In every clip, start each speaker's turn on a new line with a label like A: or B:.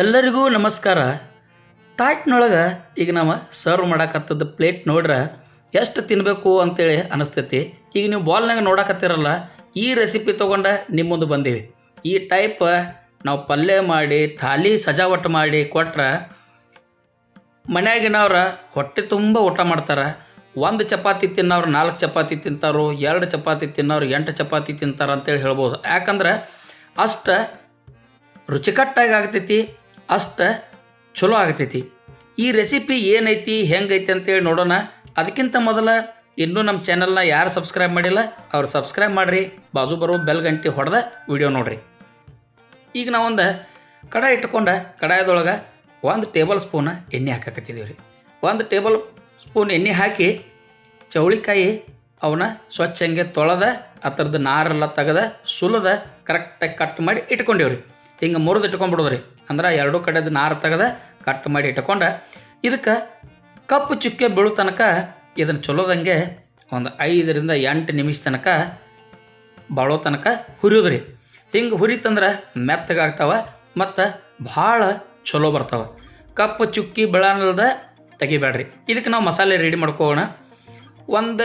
A: ಎಲ್ಲರಿಗೂ ನಮಸ್ಕಾರ. ತಾಟ್ನೊಳಗೆ ಈಗ ನಾವು ಸರ್ವ್ ಮಾಡಾಕತ್ತದ ಪ್ಲೇಟ್ ನೋಡ್ರೆ ಎಷ್ಟು ತಿನ್ನಬೇಕು ಅಂತೇಳಿ ಅನಿಸ್ತೈತಿ. ಈಗ ನೀವು ಬಾಲ್ನಾಗ ನೋಡಕತ್ತಿರಲ್ಲ, ಈ ರೆಸಿಪಿ ತೊಗೊಂಡು ನಿಮ್ಮ ಮುಂದೆ ಬಂದೀವಿ. ಈ ಟೈಪ್ ನಾವು ಪಲ್ಯ ಮಾಡಿ, ಥಾಲಿ ಸಜಾವಟ್ ಮಾಡಿ ಕೊಟ್ರೆ ಮನೆಯಾಗಿನವ್ರ ಹೊಟ್ಟೆ ತುಂಬ ಊಟ ಮಾಡ್ತಾರೆ. ಒಂದು ಚಪಾತಿ ತಿನ್ನೋರು ನಾಲ್ಕು ಚಪಾತಿ ತಿಂತಾರೋ, ಎರಡು ಚಪಾತಿ ತಿನ್ನೋರು ಎಂಟು ಚಪಾತಿ ತಿಂತಾರೆ ಅಂತೇಳಿ ಹೇಳ್ಬೋದು. ಯಾಕಂದ್ರೆ ಅಷ್ಟು ರುಚಿಕಟ್ಟಾಗಿ ಆಗ್ತೈತಿ ಅಷ್ಟು ಚಲೋ ಆಗ್ತೈತಿ. ಈ ರೆಸಿಪಿ ಏನೈತಿ, ಹೆಂಗೈತಿ ಅಂತೇಳಿ ನೋಡೋಣ. ಅದಕ್ಕಿಂತ ಮೊದಲ ಇನ್ನೂ ನಮ್ಮ ಚಾನಲ್ನ ಯಾರು ಸಬ್ಸ್ಕ್ರೈಬ್ ಮಾಡಿಲ್ಲ, ಅವ್ರು ಸಬ್ಸ್ಕ್ರೈಬ್ ಮಾಡಿರಿ. ಬಾಜು ಬರೋ ಬೆಲ್ ಗಂಟೆ ಹೊಡೆದ ವಿಡಿಯೋ ನೋಡಿರಿ. ಈಗ ನಾವೊಂದು ಕಡಾಯಿ ಇಟ್ಕೊಂಡು, ಕಡಾಯದೊಳಗೆ ಒಂದು ಟೇಬಲ್ ಸ್ಪೂನ್ ಎಣ್ಣೆ ಹಾಕಕತ್ತಿದ್ದೀವಿ ರೀ. ಒಂದು ಟೇಬಲ್ ಸ್ಪೂನ್ ಎಣ್ಣೆ ಹಾಕಿ ಚೌಳಿಕಾಯಿ ಅವನ್ನ ಸ್ವಚ್ಛ ಹಂಗೆ ತೊಳೆದ ಆ ನಾರೆಲ್ಲ ತೆಗೆದ, ಸುಲದ ಕರೆಕ್ಟಾಗಿ ಕಟ್ ಮಾಡಿ ಇಟ್ಕೊಂಡೇವ್ರಿ. ಹಿಂಗೆ ಮುರಿದು ಇಟ್ಕೊಂಡ್ಬಿಡೋದ್ರಿ. ಅಂದ್ರೆ ಎರಡೂ ಕಡೆದು ನಾರು ತೆಗೆದ ಕಟ್ ಮಾಡಿ ಇಟ್ಕೊಂಡು ಇದಕ್ಕೆ ಕಪ್ಪು ಚುಕ್ಕೆ ಬೀಳೋ ತನಕ ಇದನ್ನು ಚಲೋದಂಗೆ ಒಂದು ಐದರಿಂದ ಎಂಟು ನಿಮಿಷ ತನಕ ಬಾಳೋ ತನಕ ಹುರಿಯೋದ್ರಿ. ಹಿಂಗೆ ಹುರಿತಂದ್ರೆ ಮೆತ್ತಗಾಗ್ತಾವ ಮತ್ತು ಭಾಳ ಚಲೋ ಬರ್ತಾವ. ಕಪ್ಪು ಚುಕ್ಕಿ ಬೀಳಲ್ದ ತೆಗಿಬೇಡ್ರಿ. ಇದಕ್ಕೆ ನಾವು ಮಸಾಲೆ ರೆಡಿ ಮಾಡ್ಕೋಣ ಒಂದು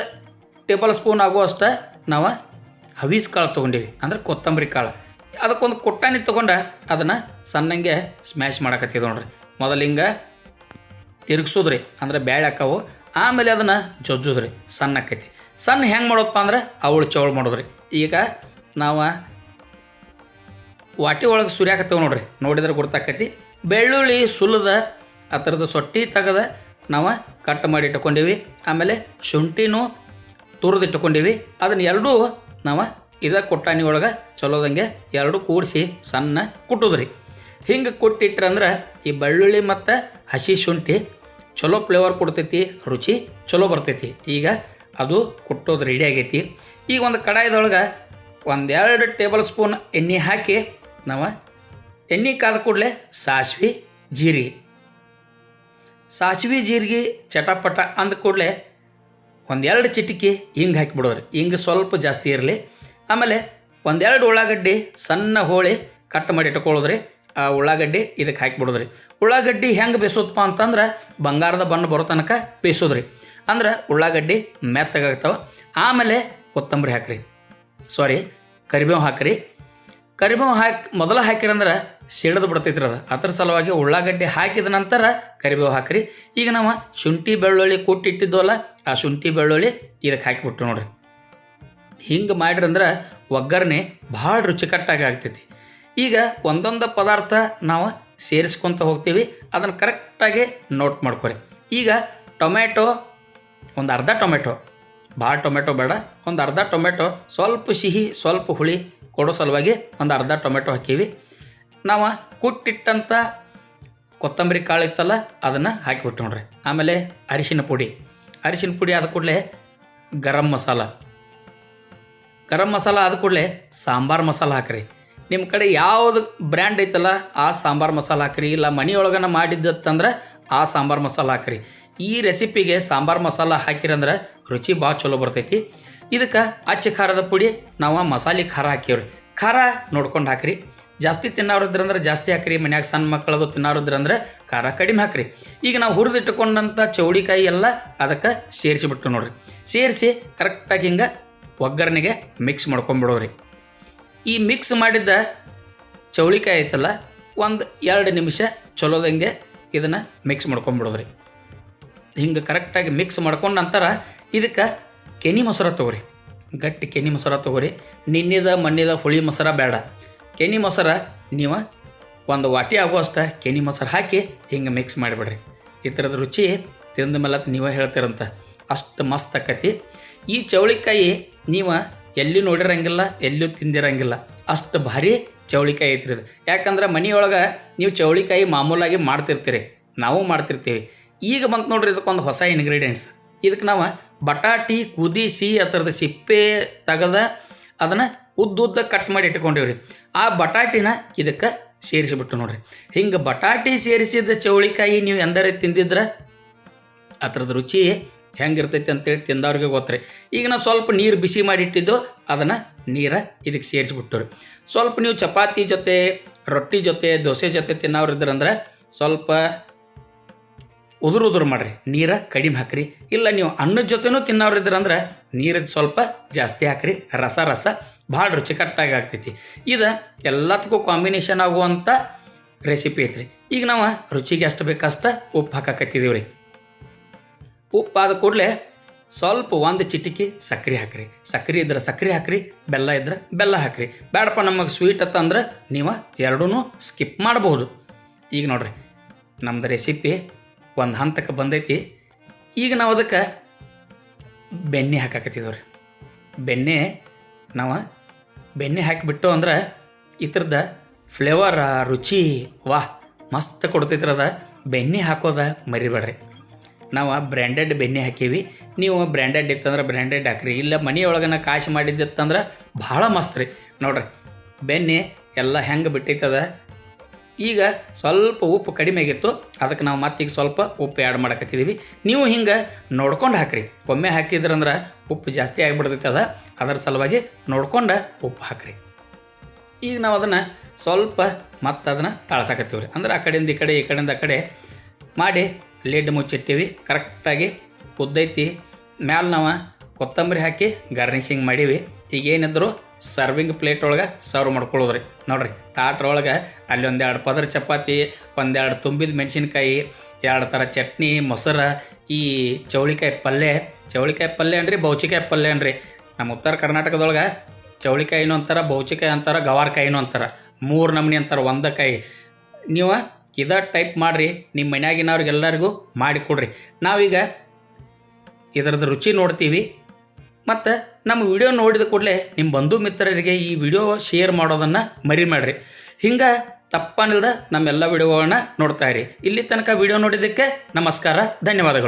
A: ಟೇಬಲ್ ಸ್ಪೂನ್ ಆಗುವಷ್ಟ ನಾವು ಹವೀಸ್ ಕಾಳು ತೊಗೊಂಡೀವಿ. ಅಂದ್ರೆ ಕೊತ್ತಂಬರಿ ಕಾಳು. ಅದಕ್ಕೊಂದು ಕೊಟ್ಟಾನಿ ತೊಗೊಂಡು ಅದನ್ನು ಸಣ್ಣಂಗೆ ಸ್ಮ್ಯಾಶ್ ಮಾಡಕತ್ತಿದ್ ನೋಡ್ರಿ. ಮೊದಲು ಹಿಂಗೆ ತಿರುಗಿಸೋದ್ರಿ, ಅಂದ್ರೆ ಬ್ಯಾಳೆ ಹಾಕವು. ಆಮೇಲೆ ಅದನ್ನು ಜೊಜ್ಜೋದ್ರಿ ಸಣ್ಣ ಆಕೈತಿ ಸಣ್ಣ ಹೆಂಗೆ ಮಾಡೋದಪ್ಪ ಅಂದ್ರೆ ಅವಳು ಚೌಳು ಮಾಡೋದ್ರಿ. ಈಗ ನಾವು ವಾಟಿ ಒಳಗೆ ಸುರಿಯಾಕತ್ತೇವೆ ನೋಡ್ರಿ, ನೋಡಿದ್ರೆ ಗೊತ್ತಾಕೈತಿ ಬೆಳ್ಳುಳ್ಳಿ ಸುಲಿದ ಆ ಥರದ ಸೊಟ್ಟಿ ತೆಗೆದ ನಾವು ಕಟ್ ಮಾಡಿ ಇಟ್ಕೊಂಡೀವಿ ಆಮೇಲೆ ಶುಂಠಿನೂ ತುರಿದಿಟ್ಕೊಂಡೀವಿ ಅದನ್ನ ಎರಡೂ ನಾವು ಇದ ಕೊಟ್ಟಾಣಿ ಒಳಗೆ ಚಲೋದಂಗೆ ಎರಡು ಕೂಡಿಸಿ ಸಣ್ಣ ಕುಟ್ಟುದ್ರಿ. ಹಿಂಗೆ ಕುಟ್ಟಿಟ್ರಂದ್ರೆ ಈ ಬೆಳ್ಳುಳ್ಳಿ ಮತ್ತು ಹಸಿ ಶುಂಠಿ ಚಲೋ ಫ್ಲೇವರ್ ಕೊಡ್ತೈತಿ, ರುಚಿ ಚಲೋ ಬರ್ತೈತಿ. ಈಗ ಅದು ಕುಟ್ಟೋದು ರೆಡಿ ಆಗೈತಿ. ಈಗ ಒಂದು ಕಡಾಯದೊಳಗೆ ಒಂದೆರಡು ಟೇಬಲ್ ಸ್ಪೂನ್ ಎಣ್ಣೆ ಹಾಕಿ ನಾವು ಎಣ್ಣೆ ಕಾದ ಕೂಡಲೇ ಸಾಸಿವೆ, ಜೀರಿಗೆ. ಸಾಸ್ವಿ, ಜೀರಿಗೆ ಚಟಪಟ ಅಂದ ಕೂಡಲೇ ಒಂದೆರಡು ಚಿಟಿಕೆ ಹಿಂಗೆ ಹಾಕಿಬಿಡೋದ್ರಿ ಹಿಂಗೆ ಸ್ವಲ್ಪ ಜಾಸ್ತಿ ಇರಲಿ. ಆಮೇಲೆ ಒಂದೆರಡು ಉಳ್ಳಾಗಡ್ಡಿ ಸಣ್ಣ ಹೋಳಿ ಕಟ್ ಮಾಡಿ ಇಟ್ಕೊಳ್ಳೋದ್ರಿ. ಆ ಉಳ್ಳಾಗಡ್ಡಿ ಇದಕ್ಕೆ ಹಾಕಿಬಿಡೋದ್ರಿ. ಉಳ್ಳಾಗಡ್ಡಿ ಹೆಂಗೆ ಬೇಯಿಸೋದಪ್ಪ ಅಂತಂದ್ರೆ ಬಂಗಾರದ ಬಣ್ಣ ಬರೋ ತನಕ ಬೇಯಿಸೋದ್ರಿ ಅಂದ್ರೆ ಉಳ್ಳಾಗಡ್ಡಿ ಮೆತ್ತಗಾಗ್ತವೆ ಆಮೇಲೆ ಕೊತ್ತಂಬರಿ ಹಾಕ್ರಿ. ಸಾರಿ ಕರಿಬೇವು ಹಾಕ್ರಿ. ಕರಿಬೇವು ಹಾಕಿ ಮೊದಲು ಹಾಕಿರಂದ್ರೆ ಸಿಡಿದು ಬಿಡ್ತೈತ್ರಿ ಅದು. ಅದ್ರ ಸಲುವಾಗಿ ಉಳ್ಳಾಗಡ್ಡಿ ಹಾಕಿದ ನಂತರ ಕರಿಬೇವು ಹಾಕ್ರಿ. ಈಗ ನಾವು ಶುಂಠಿ ಬೆಳ್ಳುಳ್ಳಿ ಕೊಟ್ಟಿಟ್ಟಿದ್ದೋಲ್ಲ ಆ ಶುಂಠಿ ಬೆಳ್ಳುಳ್ಳಿ ಇದಕ್ಕೆ ಹಾಕಿಬಿಟ್ಟು ನೋಡ್ರಿ. ಹಿಂಗೆ ಮಾಡಿರಂದ್ರೆ ಒಗ್ಗರಣೆ ಭಾಳ ರುಚಿಕಟ್ಟಾಗಿ ಆಗ್ತೈತಿ. ಈಗ ಒಂದೊಂದು ಪದಾರ್ಥ ನಾವು ಸೇರಿಸ್ಕೊತ ಹೋಗ್ತೀವಿ, ಅದನ್ನು ಕರೆಕ್ಟಾಗಿ ನೋಟ್ ಮಾಡ್ಕೊರಿ. ಈಗ ಟೊಮೆಟೊ ಒಂದು ಅರ್ಧ ಟೊಮೆಟೊ ಭಾಳ ಟೊಮೆಟೊ ಬೇಡ, ಒಂದು ಅರ್ಧ ಟೊಮೆಟೊ ಸ್ವಲ್ಪ ಸಿಹಿ, ಸ್ವಲ್ಪ ಹುಳಿ ಕೊಡೋ ಸಲುವಾಗಿ ಒಂದು ಅರ್ಧ ಟೊಮೆಟೊ ಹಾಕೀವಿ. ನಾವು ಕುಟ್ಟಿಟ್ಟಂಥ ಕೊತ್ತಂಬರಿ ಕಾಳು ಇತ್ತಲ್ಲ, ಅದನ್ನು ಹಾಕಿಬಿಟ್ಟು ನೋಡ್ರಿ. ಆಮೇಲೆ ಅರಿಶಿನ ಪುಡಿ. ಅರಿಶಿನ ಪುಡಿ ಆದ ಕೂಡಲೇ ಗರಂ ಮಸಾಲ. ಗರಂ ಮಸಾಲ ಆದ ಕೂಡಲೇ ಸಾಂಬಾರು ಮಸಾಲ ಹಾಕ್ರಿ. ನಿಮ್ಮ ಕಡೆ ಯಾವುದು ಬ್ರ್ಯಾಂಡ್ ಐತಲ್ಲ, ಆ ಸಾಂಬಾರು ಮಸಾಲ ಹಾಕ್ರಿ, ಇಲ್ಲ ಮನೆಯೊಳಗನ ಮಾಡಿದ್ದತ್ತಂದ್ರೆ ಆ ಸಾಂಬಾರು ಮಸಾಲ ಹಾಕ್ರಿ. ಈ ರೆಸಿಪಿಗೆ ಸಾಂಬಾರು ಮಸಾಲ ಹಾಕಿರಂದ್ರೆ ರುಚಿ ಭಾಳ ಚಲೋ ಬರ್ತೈತಿ. ಇದಕ್ಕೆ ಅಚ್ಚ ಖಾರದ ಪುಡಿ, ನಾವು ಮಸಾಲೆ ಖಾರ ಹಾಕೀವ್ರಿ ಖಾರ ನೋಡ್ಕೊಂಡು ಹಾಕ್ರಿ. ಜಾಸ್ತಿ ತಿನ್ನೋರಿದ್ರಂದ್ರೆ ಜಾಸ್ತಿ ಹಾಕ್ರಿ, ಮನ್ಯಾಗ ಸಣ್ಣ ಮಕ್ಕಳದು ತಿನ್ನೋರಿದ್ರಂದ್ರೆ ಖಾರ ಕಡಿಮೆ ಹಾಕ್ರಿ. ಈಗ ನಾವು ಹುರಿದಿಟ್ಟುಕೊಂಡಂಥ ಚೌಳಿಕಾಯಿ ಎಲ್ಲ ಅದಕ್ಕೆ ಸೇರಿಸಿಬಿಟ್ಟು ನೋಡ್ರಿ. ಸೇರಿಸಿ ಕರೆಕ್ಟಾಗಿ ಹಿಂಗೆ ಒಗ್ಗರಣೆಗೆ ಮಿಕ್ಸ್ ಮಾಡ್ಕೊಂಬಿಡೋರಿ ಈ ಮಿಕ್ಸ್ ಮಾಡಿದ್ದ ಚೌಳಿಕಾಯಿ ಐತಲ್ಲ, ಒಂದು ಎರಡು ನಿಮಿಷ ಚಲೋದಂಗೆ ಇದನ್ನು ಮಿಕ್ಸ್ ಮಾಡ್ಕೊಂಬಿಡೋದ್ರಿ. ಹಿಂಗೆ ಕರೆಕ್ಟಾಗಿ ಮಿಕ್ಸ್ ಮಾಡ್ಕೊಂಡ ನಂತರ ಇದಕ್ಕೆ ಕೆನಿ ಮೊಸರ ತೊಗೋರಿ. ಗಟ್ಟಿ ಕೆನಿ ಮೊಸರ ತೊಗೊರಿ. ನಿನ್ನಿದ ಮಣ್ಣಿದ ಹುಳಿ ಮೊಸರ ಬೇಡ. ಕೆನಿ ಮೊಸರ ನೀವು ಒಂದು ವಾಟಿ ಆಗುವಷ್ಟ ಕೆನಿ ಮೊಸರು ಹಾಕಿ ಹಿಂಗೆ ಮಿಕ್ಸ್ ಮಾಡಿಬಿಡ್ರಿ. ಈ ಥರದ ರುಚಿ ತಿಂದ ಮೇಲೆ ನೀವೇ ಹೇಳ್ತೀರಂತ. ಅಷ್ಟು ಮಸ್ತ್ ಆಕತಿ. ಈ ಚೌಳಿಕಾಯಿ ನೀವು ಎಲ್ಲಿ ನೋಡಿರಂಗಿಲ್ಲ, ಎಲ್ಲೂ ತಿಂದಿರಂಗಿಲ್ಲ. ಅಷ್ಟು ಭಾರಿ ಚೌಳಿಕಾಯಿ ಐತ್ರಿ ಇದು. ಯಾಕಂದ್ರೆ ಮನೆಯೊಳಗೆ ನೀವು ಚೌಳಿಕಾಯಿ ಮಾಮೂಲಾಗಿ ಮಾಡ್ತಿರ್ತೀರಿ, ನಾವು ಮಾಡ್ತಿರ್ತೀವಿ. ಈಗ ಬಂತು ನೋಡ್ರಿ ಇದಕ್ಕೊಂದು ಹೊಸ ಇಂಗ್ರೀಡಿಯೆಂಟ್ಸ್ ಇದಕ್ಕೆ ನಾವು ಬಟಾಟಿ, ಕುದಿಸಿ ಥರದ ಸಿಪ್ಪೆ ತೆಗೆದ ಅದನ್ನು ಉದ್ದುದ್ದ ಕಟ್ ಮಾಡಿ ಇಟ್ಕೊಂಡಿವ್ರಿ. ಆ ಬಟಾಟಿನ ಇದಕ್ಕೆ ಸೇರಿಸಿಬಿಟ್ಟು ನೋಡ್ರಿ. ಹಿಂಗೆ ಬಟಾಟಿ ಸೇರಿಸಿದ ಚೌಳಿಕಾಯಿ ನೀವು ಎಂದರೆ ತಿಂದಿದ್ರೆ, ಅದರದ ರುಚಿ ಹೆಂಗಿರ್ತೈತಿ ಅಂತೇಳಿ ತಿಂದವ್ರಿಗೆ ಗೊತ್ತ್ರಿ. ಈಗ ನಾವು ಸ್ವಲ್ಪ ನೀರು ಬಿಸಿ ಮಾಡಿಟ್ಟಿದ್ದು, ಅದನ್ನು ನೀರ ಇದಕ್ಕೆ ಸೇರಿಸ್ಬಿಟ್ಟು ರೀ ಸ್ವಲ್ಪ ನೀವು ಚಪಾತಿ ಜೊತೆ, ರೊಟ್ಟಿ ಜೊತೆ, ದೋಸೆ ಜೊತೆ ತಿನ್ನೋರು ಇದ್ರಂದ್ರೆ ಸ್ವಲ್ಪ ಉದುರು ಉದುರು ಮಾಡಿರಿ. ನೀರ ಕಡಿಮೆ ಹಾಕ್ರಿ. ಇಲ್ಲ ನೀವು ಅನ್ನದ ಜೊತೆನೂ ತಿನ್ನೋರು ಇದ್ರಂದ್ರೆ ನೀರದ್ದು ಸ್ವಲ್ಪ ಜಾಸ್ತಿ ಹಾಕ್ರಿ. ರಸ ರಸ ಭಾಳ ರುಚಿಕಟ್ಟಾಗಿ ಆಗ್ತೈತಿ. ಇದು ಎಲ್ಲದಕ್ಕೂ ಕಾಂಬಿನೇಷನ್ ಆಗುವಂಥ ರೆಸಿಪಿ ಐತ್ರಿ. ಈಗ ನಾವು ರುಚಿಗೆ ಅಷ್ಟು ಬೇಕಷ್ಟ ಉಪ್ಪು ಹಾಕಕತ್ತಿದ್ದೀವಿ ರೀ ಉಪ್ಪು ಆದ ಕೂಡಲೇ ಸ್ವಲ್ಪ ಒಂದು ಚಿಟಿಕಿ ಸಕ್ಕರೆ ಹಾಕ್ರಿ. ಸಕ್ಕರೆ ಇದ್ರೆ ಸಕ್ಕರೆ ಹಾಕ್ರಿ, ಬೆಲ್ಲ ಇದ್ರೆ ಬೆಲ್ಲ ಹಾಕ್ರಿ. ಬೇಡಪ್ಪ ನಮಗೆ ಸ್ವೀಟ್ ಅತ್ತ ಅಂದ್ರೆ ನೀವು ಎರಡೂ ಸ್ಕಿಪ್ ಮಾಡ್ಬೋದು ಈಗ ನೋಡ್ರಿ, ನಮ್ದು ರೆಸಿಪಿ ಒಂದು ಹಂತಕ್ಕೆ ಬಂದೈತಿ. ಈಗ ನಾವು ಅದಕ್ಕೆ ಬೆಣ್ಣೆ ಹಾಕಾಕತ್ತಿದ್ದೇವೆ ರೀ ಬೆಣ್ಣೆ ನಾವು ಬೆಣ್ಣೆ ಹಾಕಿಬಿಟ್ಟು ಅಂದ್ರೆ ಈ ಥರದ ಫ್ಲೇವರ್ ರುಚಿ, ವಾಹ್, ಮಸ್ತ್ ಕೊಡ್ತೈತ್ರಿ ಬೆಣ್ಣೆ ಹಾಕೋದ ಮರಿಬೇಡ್ರಿ. ನಾವು ಬ್ರ್ಯಾಂಡೆಡ್ ಬೆಣ್ಣೆ ಹಾಕೀವಿ. ನೀವು ಬ್ರ್ಯಾಂಡೆಡ್ ಇತ್ತಂದ್ರೆ ಬ್ರ್ಯಾಂಡೆಡ್ ಹಾಕ್ರಿ. ಇಲ್ಲ ಮನೆಯೊಳಗನ ಕಾಶಿ ಮಾಡಿದ್ದಿತ್ತಂದ್ರೆ ಭಾಳ ಮಸ್ತ್ ರೀ. ನೋಡ್ರಿ, ಬೆಣ್ಣೆ ಎಲ್ಲ ಹೆಂಗೆ ಬಿಟ್ಟೈತದ? ಈಗ ಸ್ವಲ್ಪ ಉಪ್ಪು ಕಡಿಮೆ ಆಗಿತ್ತು. ಅದಕ್ಕೆ ನಾವು ಮತ್ತೀಗ ಸ್ವಲ್ಪ ಉಪ್ಪು ಆ್ಯಡ್ ಮಾಡಕತ್ತಿದ್ದೀವಿ ನೀವು ಹಿಂಗೆ ನೋಡ್ಕೊಂಡು ಹಾಕ್ರಿ. ಒಮ್ಮೆ ಹಾಕಿದ್ರಂದ್ರೆ ಉಪ್ಪು ಜಾಸ್ತಿ ಆಗಿಬಿಡ್ತೈತೆ ಅದ. ಅದರ ಸಲುವಾಗಿ ನೋಡ್ಕೊಂಡು ಉಪ್ಪು ಹಾಕ್ರಿ. ಈಗ ನಾವು ಅದನ್ನು ಸ್ವಲ್ಪ ಮತ್ತೆ ಅದನ್ನು ತಾಳ್ಸಕತ್ತೀವಿ ರೀ ಅಂದ್ರೆ ಆ ಕಡೆಯಿಂದ ಈ ಕಡೆ, ಈ ಕಡೆಯಿಂದ ಆ ಕಡೆ ಮಾಡಿ ಲಿಡ್ ಮುಚ್ಚಿಟ್ಟಿವಿ, ಕರೆಕ್ಟಾಗಿ ಕುದ್ದೈತಿ. ಮ್ಯಾಲೆ ನಾವು ಕೊತ್ತಂಬರಿ ಹಾಕಿ ಗಾರ್ನಿಷಿಂಗ್ ಮಾಡೀವಿ. ಈಗ ಏನಿದ್ರು ಸರ್ವಿಂಗ್ ಪ್ಲೇಟ್ ಒಳಗೆ ಸರ್ವ್ ಮಾಡ್ಕೊಳ್ಳೋದ್ರಿ. ನೋಡ್ರಿ ತಾಟ್ರೊಳಗೆ ಅಲ್ಲಿ ಒಂದೆರಡು ಪದರ ಚಪಾತಿ ಒಂದೆರಡು ತುಂಬಿದ ಮೆಣಸಿನ್ಕಾಯಿ, ಎರಡು ಥರ ಚಟ್ನಿ, ಮೊಸರು, ಈ ಚೌಳಿಕಾಯಿ ಪಲ್ಯ. ಚೌಳಿಕಾಯಿ ಪಲ್ಯ ಅನ್ರಿ ಬೌಚಿಕಾಯಿ ಪಲ್ಯ ಅನ್ರಿ ನಮ್ಮ ಉತ್ತರ ಕರ್ನಾಟಕದೊಳಗೆ ಚೌಳಿಕಾಯಿನೂ ಅಂತಾರೆ ಬೌಚಿಕಾಯಿ ಅಂತಾರೆ, ಗವಾರ್ಕಾಯಿನೂ ಅಂತಾರೆ. ಮೂರು ನಮೂನಿ ಅಂತಾರೆ, ಒಂದ ಕಾಯಿ. ನೀವು ಇದ ಟೈಪ್ ಮಾಡಿರಿ ನಿಮ್ಮ ಮನ್ಯಾಗಿನವ್ರಿಗೆಲ್ಲರಿಗೂ ಮಾಡಿಕೊಡ್ರಿ ನಾವೀಗ ಇದರದ ರುಚಿ ನೋಡ್ತೀವಿ. ಮತ್ತು ನಮ್ಮ ವಿಡಿಯೋ ನೋಡಿದ ಕೂಡಲೇ ನಿಮ್ಮ ಬಂಧು ಮಿತ್ರರಿಗೆ ಈ ವಿಡಿಯೋ ಶೇರ್ ಮಾಡೋದನ್ನು ಮರಿಬೇಡ್ರಿ ಹಿಂಗೆ ತಪ್ಪನಿಲ್ದ ನಮ್ಮೆಲ್ಲ ವಿಡಿಯೋಗಳನ್ನ ನೋಡ್ತಾ ಇರಿ. ಇಲ್ಲಿ ತನಕ ವಿಡಿಯೋ ನೋಡಿದ್ದಕ್ಕೆ ನಮಸ್ಕಾರ, ಧನ್ಯವಾದಗಳು.